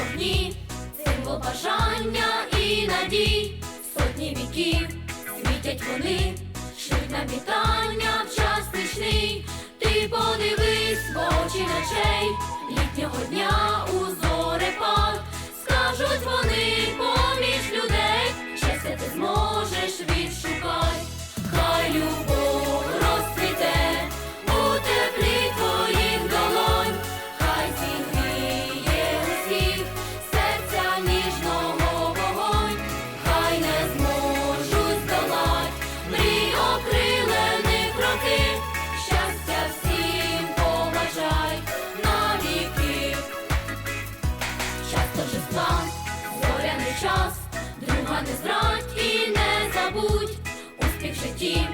вогні, символ бажання і надій, сотні віків світять вони, шлють нам вітання в час нічний. Ти подивись в очі ночей літнього дня час, друга не зрадь і не забудь успіх в житті.